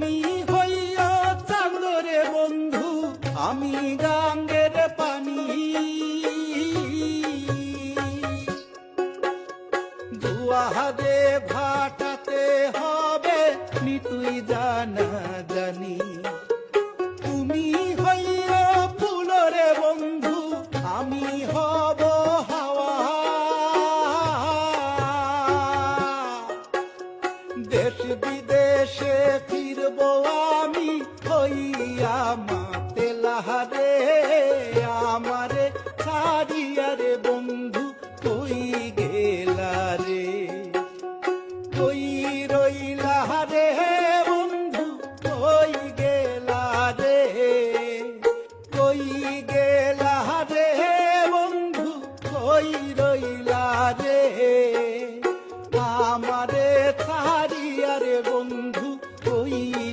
তুমি হইয়া চাঁদরে বন্ধু, আমি গাঙ্গের পানি। দুয়াহাদে ভাটাতে হবে নিতুই জানা জানি। তুমি হইয়া ফুলরে বন্ধু, আমি হব হাওয়া। দেশ বিদেশে থাকব আমি হইয়া মাতে লাহারে, আমারে ছাড়িয়া রে বন্ধু কই গেলা রে। কই রইলা রে বন্ধু কই গেলা রে। কই গেলা রে বন্ধু কই রইলা রে। 痛苦可以。